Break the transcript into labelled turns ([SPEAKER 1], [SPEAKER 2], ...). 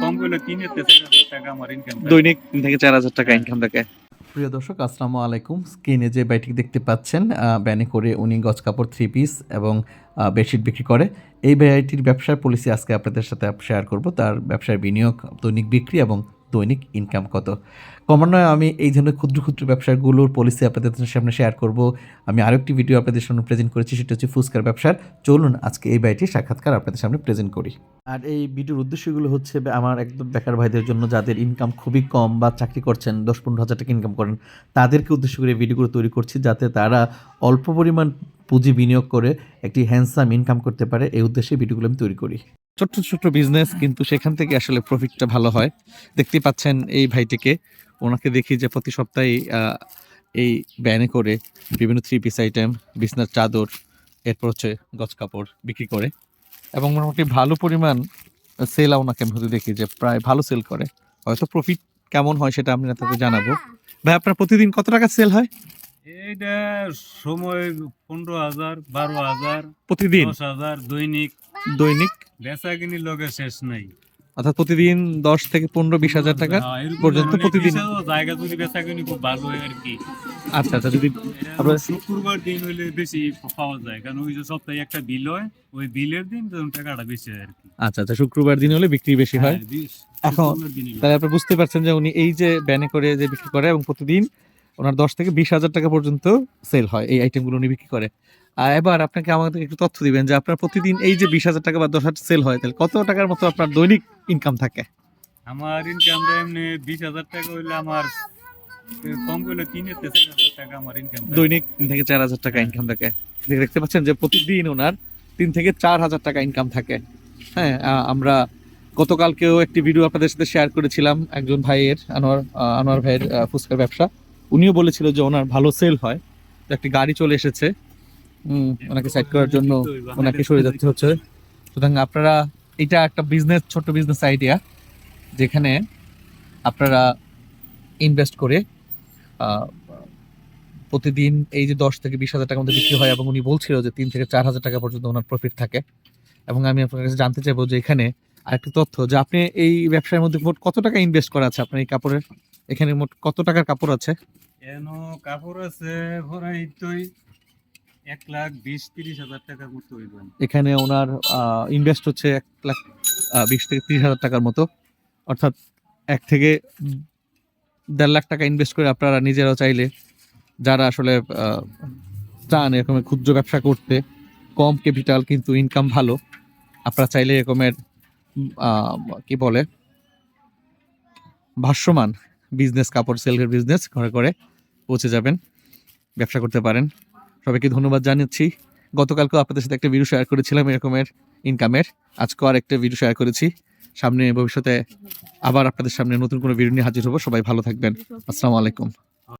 [SPEAKER 1] কম করলে তিন থেকে টাকা আমার ইনকাম
[SPEAKER 2] দৈনিক তিন থেকে চার হাজার টাকা ইনকাম থাকে।
[SPEAKER 3] প্রিয় দর্শক আসসালামু আলাইকুম। স্ক্রিনে যে ব্যাটিক দেখতে পাচ্ছেন আহ, ব্যানে করে উনি গজ কাপড় থ্রি পিস এবং আহ, বেডশিট বিক্রি করে। এই ভ্যারাইটির ব্যবসার পলিসি আজকে আপনাদের সাথে শেয়ার করব। তার ব্যবসার বিনিয়োগ দৈনিক বিক্রি এবং দৈনিক ইনকাম কত? ক্রমান্বয়ে আমি এই ধরনের ক্ষুদ্র ক্ষুদ্র ব্যবসাগুলোর পলিসি আপনাদের সামনে শেয়ার করব। আমি আরেকটি ভিডিও আপনাদের সামনে প্রেজেন্ট করেছি, সেটা হচ্ছে ফুচকার ব্যবসার। চলুন আজকে এই বাইটির সাক্ষাৎকার আপনাদের সামনে প্রেজেন্ট করি। আর এই ভিডিওর উদ্দেশ্যগুলো হচ্ছে, আমার একদম বেকার ভাইদের জন্য যাদের ইনকাম খুবই কম বা চাকরি করছেন, দশ পনেরো হাজার টাকা ইনকাম করেন, তাদেরকে উদ্দেশ্য করে ভিডিওগুলো তৈরি করছি যাতে তারা অল্প পরিমাণ পুঁজি বিনিয়োগ করে একটি হ্যান্ডসাম ইনকাম করতে পারে। এই উদ্দেশ্যে ভিডিওগুলো আমি তৈরি করি।
[SPEAKER 2] ছোট্ট ছোট্ট বিজনেস কিন্তু সেখান থেকে আসলে প্রফিটটা ভালো হয়। দেখতে পাচ্ছেন এই ভাইটিকে। ওনাকে দেখি যে প্রতি সপ্তাহে এই ব্যানে করে বিভিন্ন থ্রি পিস আইটেম বিছনার চাদর এরপর হচ্ছে গজ কাপড় বিক্রি করে। এবং মোটামুটি ভালো পরিমাণ সেল ওনাকে আমি হতে দেখি যে প্রায় ভালো সেল করে। হয়তো প্রফিট কেমন হয় সেটা আমি আপনাকে জানাব। ভাই আপনার প্রতিদিন কত টাকা সেল হয়?
[SPEAKER 1] এইটা সময় পনেরো হাজার বারো হাজার
[SPEAKER 2] প্রতিদিন?
[SPEAKER 1] দশ হাজার দৈনিক।
[SPEAKER 2] দৈনিক?
[SPEAKER 1] বেচা কিনি লগে শেষ নাই।
[SPEAKER 2] অর্থাৎ প্রতিদিন দশ থেকে পনেরো বিশ হাজার টাকা
[SPEAKER 1] হ্যাঁ,
[SPEAKER 2] পর্যন্ত প্রতিদিন।
[SPEAKER 1] জায়গা যদি বেচা কিনি খুব ভালো হয় আর কি।
[SPEAKER 2] আচ্ছা আচ্ছা যদি আপনার-
[SPEAKER 1] শুক্রবার দিন হইলে বেশি পাওয়া যায় কারণ ওই যে সপ্তাহে একটা বিল হয় ওই বিলের দিন তখন টাকাটা বেশি হয় আর কি।
[SPEAKER 2] আচ্ছা আচ্ছা শুক্রবার দিন হলে বিক্রি বেশি হয়।
[SPEAKER 1] হ্যাঁ,
[SPEAKER 2] এখন তাহলে আপনি বুঝতে পারছেন যে উনি এই যে ব্যানে করে যে বিক্রি করে এবং প্রতিদিন ওনার দশ থেকে বিশ হাজার টাকা পর্যন্ত সেল হয় এই আইটেমগুলো উনি বিক্রি করে। আর এবার আপনাকে আমাদের একটু তথ্য দিবেন যে আপনার প্রতিদিন এই যে বিশ হাজার টাকা বা দশ হাজার সেল হয় তাহলে কত টাকার মতো আপনার দৈনিক ইনকাম থাকে?
[SPEAKER 1] আমার ইনকামটা এমনি বিশ হাজার টাকা হইলে আমার কম করলে তিন হাজার টাকা আমার ইনকাম
[SPEAKER 2] দৈনিক তিন থেকে চার হাজার টাকা ইনকাম থাকে। দেখে দেখতে পাচ্ছেন যে প্রতিদিন ওনার তিন থেকে চার হাজার টাকা ইনকাম থাকে। হ্যাঁ আমরা গতকালকেও একটি ভিডিও আপনাদের সাথে শেয়ার করেছিলাম একজন ভাইয়ের আনোয়ার আনোয়ার ভাইয়ের ফুচকার ব্যবসা। উনিও বলেছিল যে ওনার ভালো সেল হয়। তো একটি গাড়ি চলে এসেছে। ওনাকে সাইড করার জন্য ওনাকে সরে যেতে হচ্ছে। সুতরাং আপনারা, এটা একটা বিজনেস ছোট বিজনেস আইডিয়া যেখানে আপনারা ইনভেস্ট করে প্রতিদিন এই যে দশ থেকে বিশ হাজার টাকার মধ্যে বিক্রি হয় এবং উনি বলছিল যে তিন থেকে চার হাজার টাকা পর্যন্ত ওনার প্রফিট থাকে। এবং আমি আপনার কাছে জানতে চাইব যে এখানে আরেকটি তথ্য যে আপনি এই ব্যবসার মধ্যে মোট কত টাকা ইনভেস্ট করা আছে আপনার এই কাপড়ের? এখানে মোট কত টাকার কাপড় আছে?
[SPEAKER 1] এন কাপড় আছে ভরাই তুই এক লাখ বিশ তিরিশ হাজার টাকার মতো
[SPEAKER 2] এখানে ওনার ইনভেস্ট হচ্ছে এক লাখ বিশ থেকে তিরিশ হাজার টাকার মতো। অর্থাৎ এক থেকে দেড় লাখ টাকা ইনভেস্ট করে আপনারা নিজেরাও চাইলে যারা আসলে চান এরকম ক্ষুদ্র ব্যবসা করতে কম ক্যাপিটাল কিন্তু ইনকাম ভালো আপনারা চাইলে এরকমের কি বলে? ভাষ্যমান বিজনেস কাপড় সেলের বিজনেস ঘরে করে পৌঁছে যাবেন, ব্যবসা করতে পারেন। সবাইকে ধন্যবাদ জানাচ্ছি। গতকালকেও আপনাদের সাথে একটা ভিডিও শেয়ার করেছিলাম, এরকমের ইনকামের আজকেও আর একটা ভিডিও শেয়ার করেছি। সামনে ভবিষ্যতে আবার আপনাদের সামনে নতুন কোনো ভিডিও নিয়ে হাজির হব। সবাই ভালো থাকবেন। আসসালামু আলাইকুম।